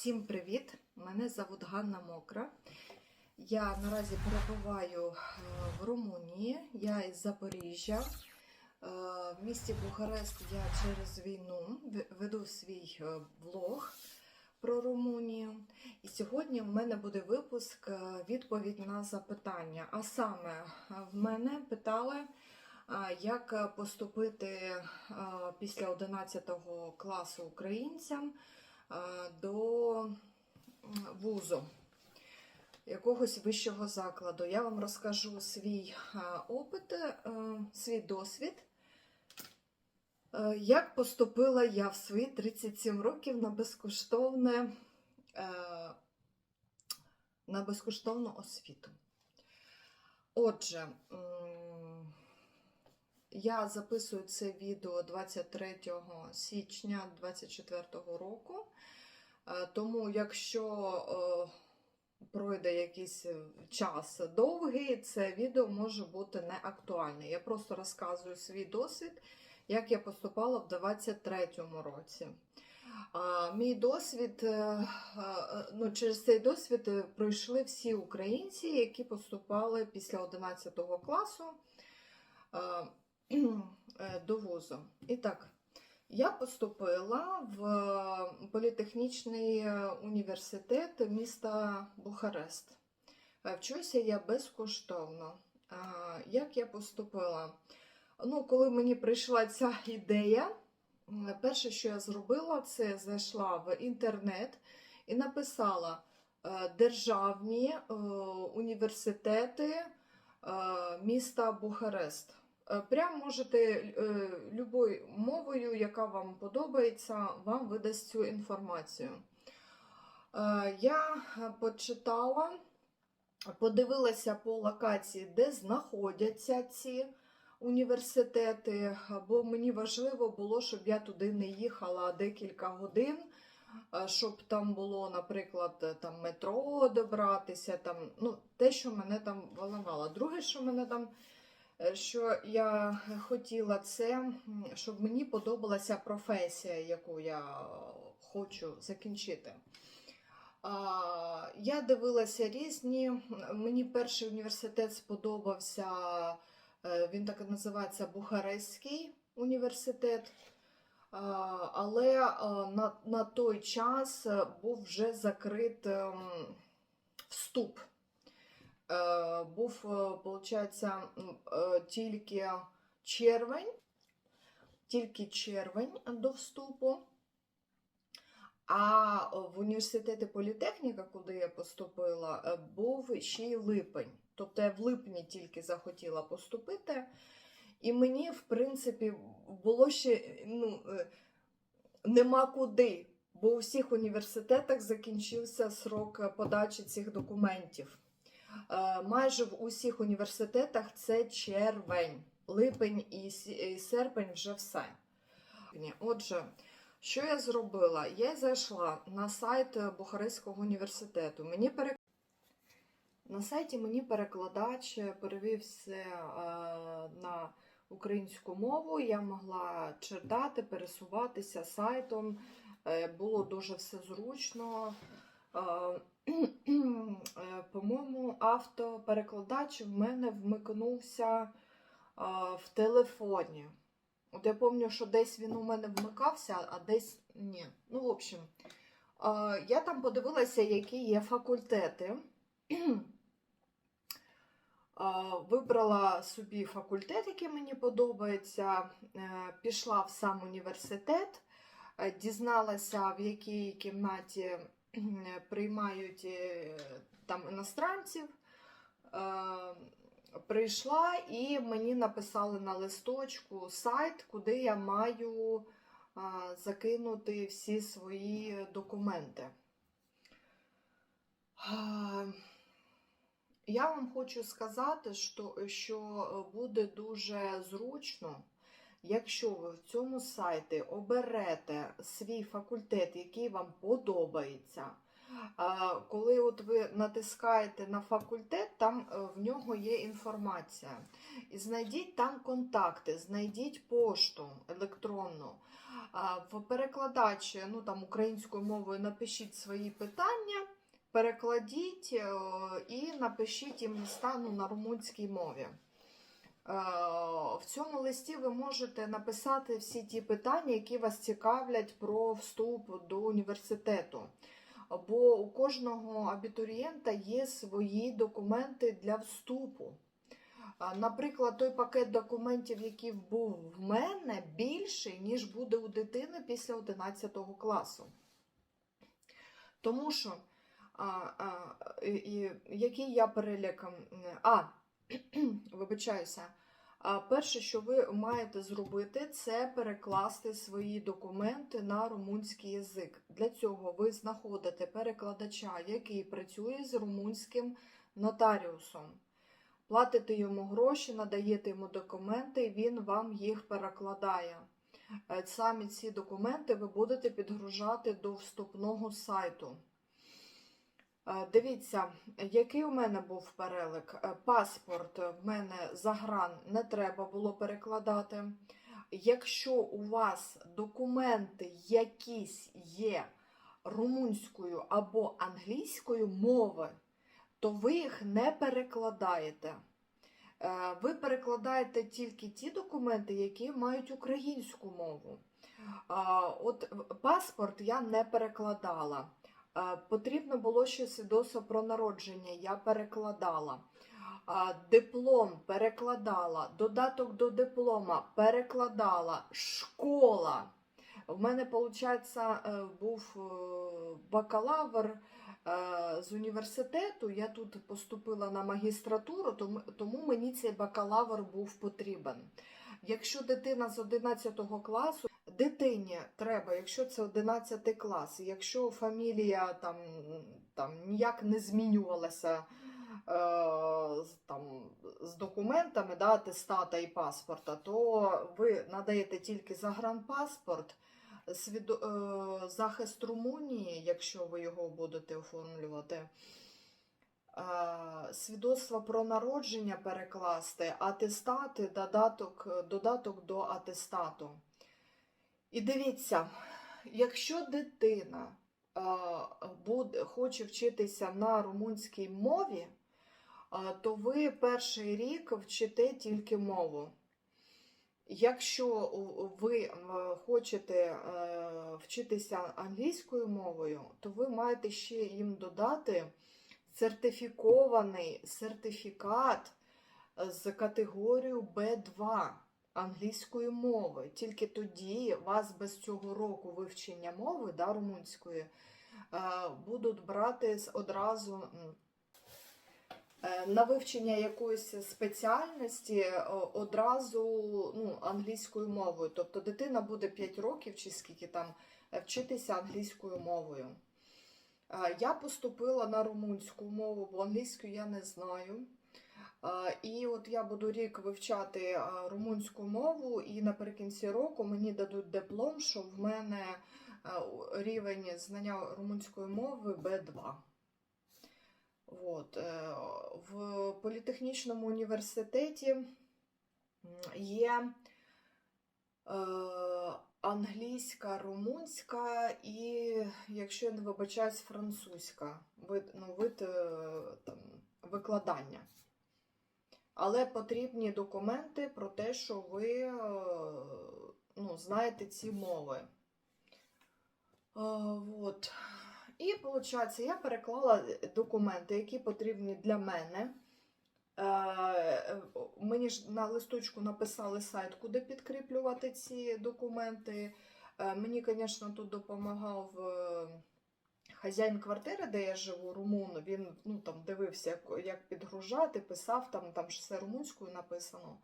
Всім привіт! Мене звуть Ганна Мокра. Я наразі перебуваю е, в Румунії. Я із Запоріжжя. Е, В місті Бухарест я через війну веду свій е, влог про Румунію. І сьогодні в мене буде випуск відповідь на запитання. А саме в мене питали, як поступити після 11 класу українцям до вузу якогось вищого закладу. Я вам розкажу свій е, опит, е, свій досвід. Е, Як поступила я в свої 37 років на безкоштовне е, на безкоштовну освіту. Отже, я записую це відео 23 січня 2024 року. Е, Тому, якщо е, пройде якийсь е, час довгий, це відео може бути не актуальне. Я просто розказую свій досвід, як я поступала в 23-му році. Мій досвід, ну, через цей досвід пройшли всі українці, які поступали після 11 класу е, е, до вузу. І так, я поступила в політехнічний е, університет міста Бухарест. Е, Вчуся я безкоштовно. Як я поступила? Ну, коли мені прийшла ця ідея, перше, що я зробила, це зайшла в інтернет і написала е, державні е, університети е, міста Бухарест. Е, Прям можете е, любою мовою, яка вам подобається, вам видасть цю інформацію. Е, Я почитала, подивилася по локації, де знаходяться ці університети, бо мені важливо було, щоб я туди не їхала декілька годин, щоб там було, наприклад, там метро добратися, там, ну, те, що мене там волновало. Друге, що мене там що я хотіла, це щоб мені подобалася професія, яку я е, хочу закінчити. Я дивилася різні. Мені перший університет сподобався, е, він так і називається Бухарестський університет. Але е, на, на той час е, був вже закрит ем, вступ. Е, був, виходить, тільки червень, тільки червень до вступу. А в університеті політехніка, куди я поступила, е, був ще й липень. Тобто я в липні тільки захотіла поступити. І мені, в принципі, було ще ну, е, нема куди, бо у всіх університетах закінчився срок подачі цих документів. Е, Майже в усіх університетах це червень, липень і серпень вже все. Отже, що я зробила? Я зайшла на сайт Бухарестського університету. Мені перек... На сайті мені перекладач перевів все е, на українську мову. Я могла читати, пересуватися сайтом. Е, було дуже все зручно. Е, По-моєму, автоперекладач в мене вмикнувся а, в телефоні. От я пам'ятаю, що десь він у мене вмикався, а десь ні. Ну, в общем, а, я там подивилася, які є факультети. Вибрала собі факультет, який мені подобається, е, пішла в сам університет, е, дізналася, в якій кімнаті приймають е, там іностранців. Е, Прийшла і мені написали на листочку сайт, куди я маю закинути всі свої документи. Я вам хочу сказати, що буде дуже зручно, якщо ви в цьому сайті оберете свій факультет, який вам подобається, Коли от ви натискаєте на факультет, там е, в нього є інформація. І знайдіть там контакти, знайдіть пошту електронну. В перекладачі, ну там українською мовою напишіть свої питання, перекладіть е, і напишіть їм стану на румунській мові. Е, В цьому листі ви можете написати всі ті питання, які вас цікавлять про вступ до університету. Бо у кожного абітурієнта є свої документи для вступу. Наприклад, той пакет документів, який був в мене, більший, ніж буде у дитини після 11 класу. Тому що, а, а, і, який я перелік. А, вибачаюся. Перше, що ви маєте зробити, це перекласти свої документи на румунський язик. Для цього ви знаходите перекладача, який працює з румунським нотаріусом. Платите йому гроші, надаєте йому документи, він вам їх перекладає. Е, Самі ці документи ви будете підгружати до вступного сайту. Е, Дивіться, який у мене був перелик. Е, Паспорт в мене загран не треба було перекладати. Якщо у вас документи якісь є румунською або англійською мови, то ви їх не перекладаєте. Е, Ви перекладаєте тільки ті документи, які мають українську мову. От паспорт я не перекладала. Е, Потрібно було ще свідоцтво про народження, я перекладала. Диплом перекладала, додаток до диплома перекладала, школа. В мене, виходить, був е, бакалавр е, з університету. Я тут поступила на магістратуру, тому мені цей бакалавр був потрібен. Якщо дитина з 11 класу, дитині треба, якщо це 11 клас, якщо фамілія там, там ніяк не змінювалася е, там, з документами, да, атестата і паспорта, то ви надаєте тільки загранпаспорт, свідо, е, захист Румунії, якщо ви його будете оформлювати. е, Свідоцтво про народження перекласти, атестати, додаток, додаток до атестату. І дивіться, якщо дитина буде, хоче вчитися на румунській мові, то ви перший рік вчите тільки мову. Якщо ви хочете е, вчитися англійською мовою, то ви маєте ще їм додати сертифікований сертифікат з категорією B2 англійської мови. Тільки тоді вас без цього року вивчення мови да, румунської е, будуть брати одразу е, на вивчення якоїсь спеціальності е, одразу ну, англійською мовою. Тобто дитина буде 5 років чи скільки там вчитися англійською мовою. Я поступила на румунську мову, бо англійську я не знаю. І от я буду рік вивчати румунську мову, і наприкінці року мені дадуть диплом, що в мене рівень знання румунської мови Б2. От. е, В політехнічному університеті є е, англійська, румунська і, якщо я не вибачаюсь, французька вид, ну, вид е, там, викладання. Але потрібні документи про те, що ви е, ну, знаєте ці мови. Е, вот. І, виходить, я переклала документи, які потрібні для мене. Е, Мені ж на листочку написали сайт, куди підкріплювати ці документи. Е, Мені, звісно, тут допомагав е, хазяїн квартири, де я живу, румун. Він ну, там, дивився, як, як підгружати, писав, там, там все румунською написано.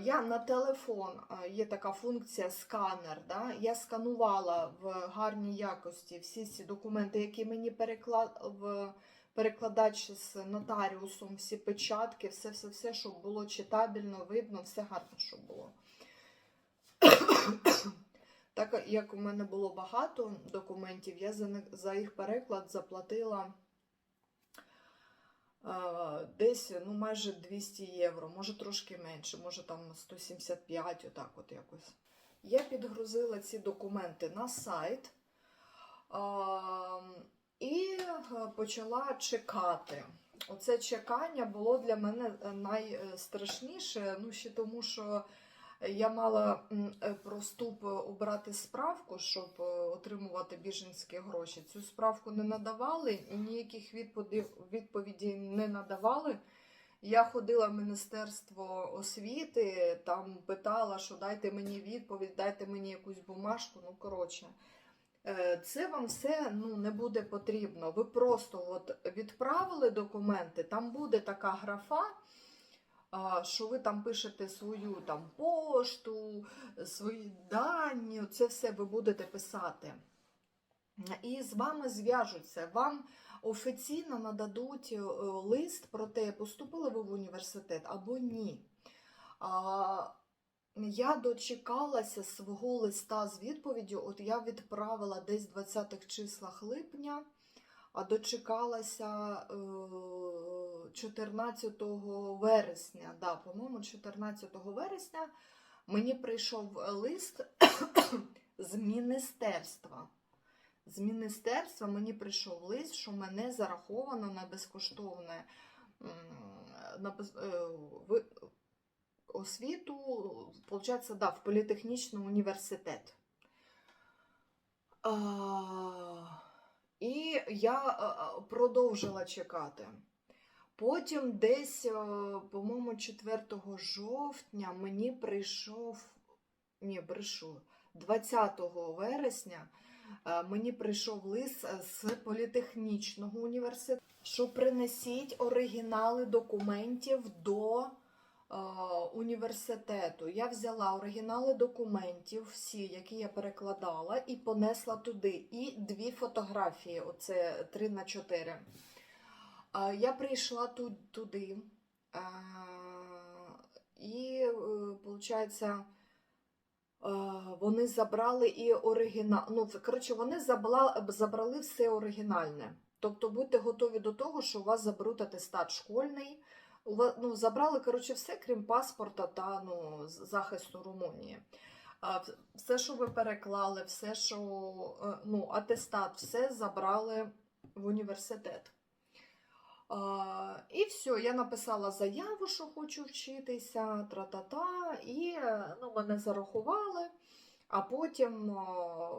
Я на телефон є така функція сканер. Да? Я сканувала в гарній якості всі ці документи, які мені переклад... перекладач з нотаріусом, всі печатки, все, все, все, щоб було читабельно, видно, все гарно, щоб було. Так як у мене було багато документів, я за, за їх переклад заплатила е, десь ну, майже 200 євро, може трошки менше, може там 175, отак от якось. Я підгрузила ці документи на сайт а, і е, почала чекати. Оце чекання було для мене е, найстрашніше, ну ще тому, що я мала е, про вступ обрати справку, щоб е, отримувати біженські гроші. Цю справку не надавали ніяких відповідей, не надавали. Я ходила в Міністерство освіти, там питала, що дайте мені відповідь, дайте мені якусь бумажку. Ну, коротше, е, це вам все ну, не буде потрібно. Ви просто от відправили документи, там буде така графа, що ви там пишете свою там пошту, свої дані, це все ви будете писати. І з вами зв'яжуться. Вам офіційно нададуть е, лист про те, поступили ви в університет або ні. Я дочекалася свого листа з відповіддю. От я відправила десь в 20-х числах липня, а дочекалася е, 14 вересня. Да, по-моєму, 14 вересня мені прийшов лист з міністерства. З міністерства мені прийшов лист, що мене зараховано на безкоштовне на е, освіту, получається, да, в політехнічний університет. І я продовжила чекати. Потім десь, е, по-моєму, 4 жовтня мені прийшов, ні, брешу, 20 вересня е, мені прийшов лист е, з політехнічного університету, що принесіть оригінали документів до університету. Я взяла оригінали документів, всі, які я перекладала, і понесла туди. І дві фотографії, оце 3 на 4. Я прийшла ту- туди, і, виходить, вони забрали і оригінал. Ну, коротше, вони забрали, забрали все оригінальне. Тобто будьте готові до того, що у вас заберуть атестат школьний. Ну, забрали, коротше, все, крім паспорта та ну, захисту Румунії. Все, що ви переклали, все, що е, ну, атестат, все забрали в університет. І все, я написала заяву, що хочу вчитися, тра-та-та, і е, ну, мене зарахували. А потім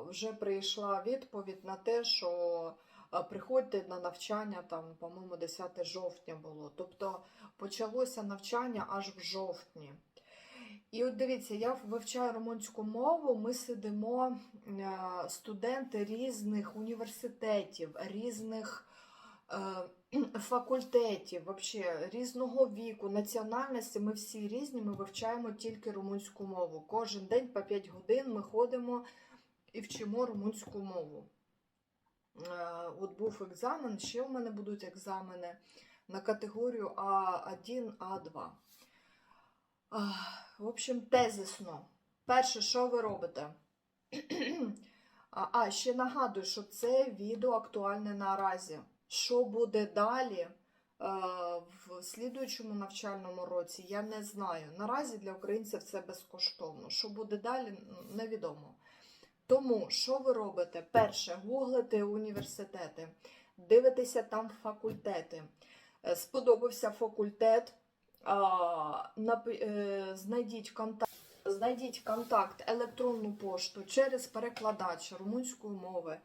вже прийшла відповідь на те, що е, приходьте на навчання, там, по-моєму, 10 жовтня було. Тобто почалося навчання аж в жовтні. І от дивіться, я вивчаю румунську мову, ми сидимо е, студенти різних університетів, різних е, факультетів, вообще, різного віку, національності. Ми всі різні, ми вивчаємо тільки румунську мову. Кожен день по 5 годин ми ходимо і вчимо румунську мову. Е, От був екзамен, ще в мене будуть екзамени на категорію А1, А2. В общем, тезисно. Перше, що ви робите? А, ще нагадую, що це відео актуальне наразі. Що буде далі е, в слідуючому навчальному році, я не знаю. Наразі для українців це безкоштовно. Що буде далі, невідомо. Тому, що ви робите? Перше, гуглите університети, дивитеся там факультети. Е, Сподобався факультет, е, знайдіть контакт. Знайдіть контакт, електронну пошту через перекладач румунської мови.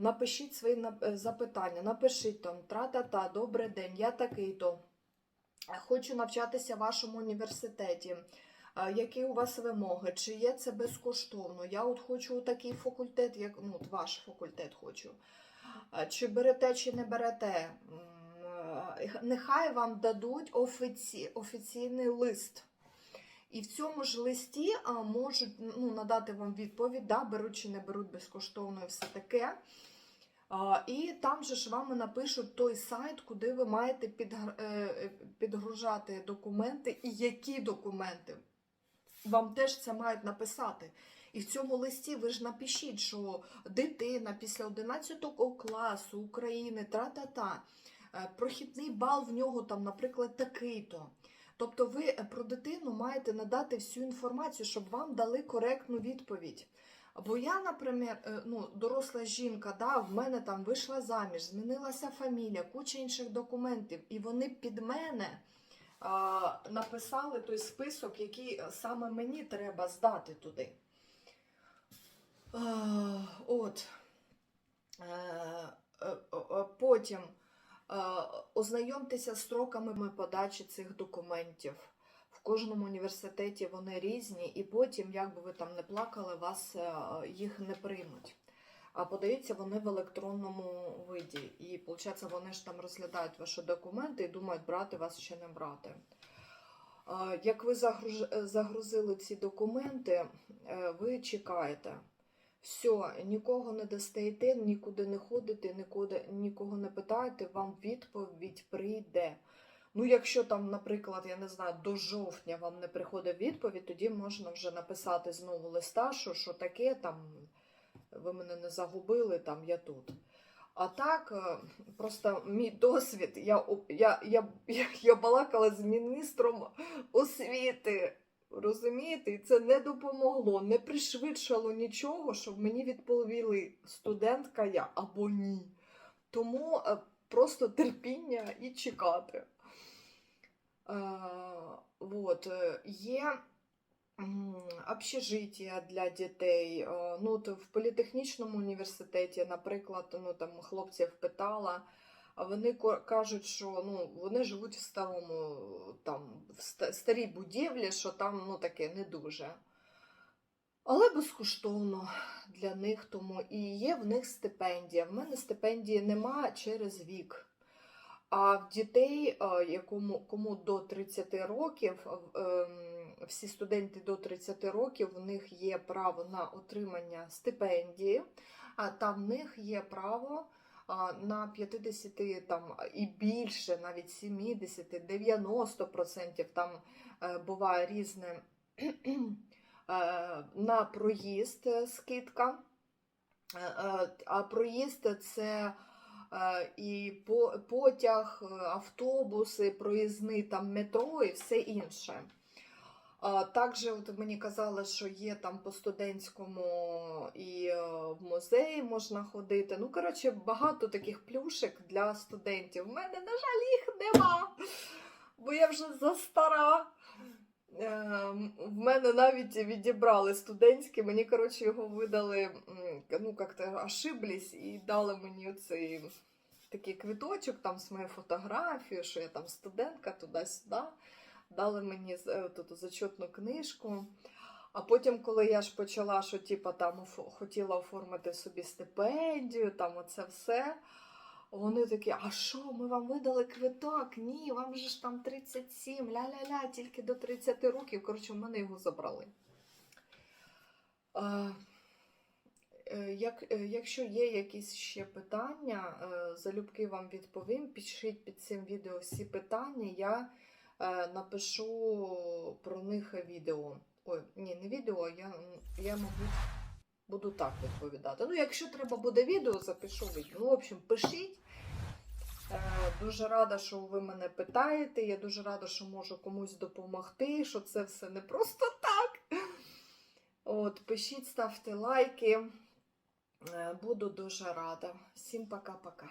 Напишіть свої е, запитання, напишіть там тра-та-та, добрий день, я такий-то. Хочу навчатися в вашому університеті. Які у вас вимоги? Чи є це безкоштовно? Я от хочу у такий факультет, як ну, ваш факультет хочу. Чи берете, чи не берете? Нехай вам дадуть офіці... офіційний лист. І в цьому ж листі можуть ну, надати вам відповідь, да, беруть чи не беруть безкоштовно і все таке. І там же ж вам напишуть той сайт, куди ви маєте е, підгружати документи і які документи. Вам теж це мають написати. І в цьому листі ви ж напишіть, що дитина після 11 класу України тра-та-та, е, прохідний бал в нього там, наприклад, такий-то. Тобто ви е, про дитину маєте надати всю інформацію, щоб вам дали коректну відповідь. Бо я, наприклад, е, ну, доросла жінка, да, в мене там вийшла заміж, змінилася фамілія, куча інших документів, і вони під мене а, написали той список, який е, саме мені треба здати туди. А, от. Потім ознайомтеся з строками подачі цих документів. В кожному університеті вони різні, і потім, як би ви там не плакали, вас е, їх не приймуть. А подаються вони в електронному виді. І, виходить, вони ж там розглядають ваші документи і думають, брати вас чи не брати. Е, Як ви загрузили ці документи, е, ви чекаєте. Все, нікого не достаєте, нікуди не ходите, нікуди, нікого не питаєте, вам відповідь прийде. Ну, якщо там, наприклад, я не знаю, до жовтня вам не приходить відповідь, тоді можна вже написати знову листа, що, що таке, там ви мене не загубили, там я тут. А так, е, просто мій досвід, я, я, я, я, я балакала з міністром освіти. Розумієте, і це не допомогло, не пришвидшило нічого, щоб мені відповіли студентка я або ні. Тому е, просто терпіння і чекати. Е, вот. е, Є общежиття для дітей. Е, Ну, от в політехнічному університеті, наприклад, ну, там хлопців питала, вони кажуть, що ну, вони живуть в старому, там, в старій будівлі, що там ну, таке не дуже. Але безкоштовно для них тому і є в них стипендія. В мене стипендії нема через вік. А в дітей, е, якому кому до 30 років, ем, всі студенти до 30 років, у них є право на отримання стипендії, а там в них є право а, на 50 там, і більше, навіть 70, 90% там е, буває різне е, на проїзд е, скидка. А проїзд це і потяг, автобуси, проїзний там метро і все інше. Також от мені казали, що є там по студентському і е, в музеї можна ходити. Ну, коротше, багато таких плюшек для студентів. У мене, на жаль, їх нема, бо я вже застара. Ем, В мене навіть відібрали студентський, мені, коротше, його видали, ну, як-то ошиблись і дали мені цей такий квіточок там з моєю фотографією, що я там студентка туди-сюди. Дали мені е, тут зачетну книжку. А потім, коли я ж почала, що типа там хотіла оформити собі стипендію, там оце все. Вони такі, а що, ми вам видали квиток? Ні, вам же ж там 37, ля-ля-ля, тільки до 30 років. Коротше, в мене його забрали. Е, Як, е, якщо є якісь ще питання, залюбки вам відповім. Пишіть під цим відео всі питання. Я напишу про них відео. Ой, ні, не відео, я, я мабуть, буду так відповідати. Ну, якщо треба буде відео, запишу відео. Ну, в общем, пишіть. Е, Дуже рада, що ви мене питаєте. Я дуже рада, що можу комусь допомогти, що це все не просто так. От, пишіть, ставте лайки. Е, Буду дуже рада. Всім пока-пока.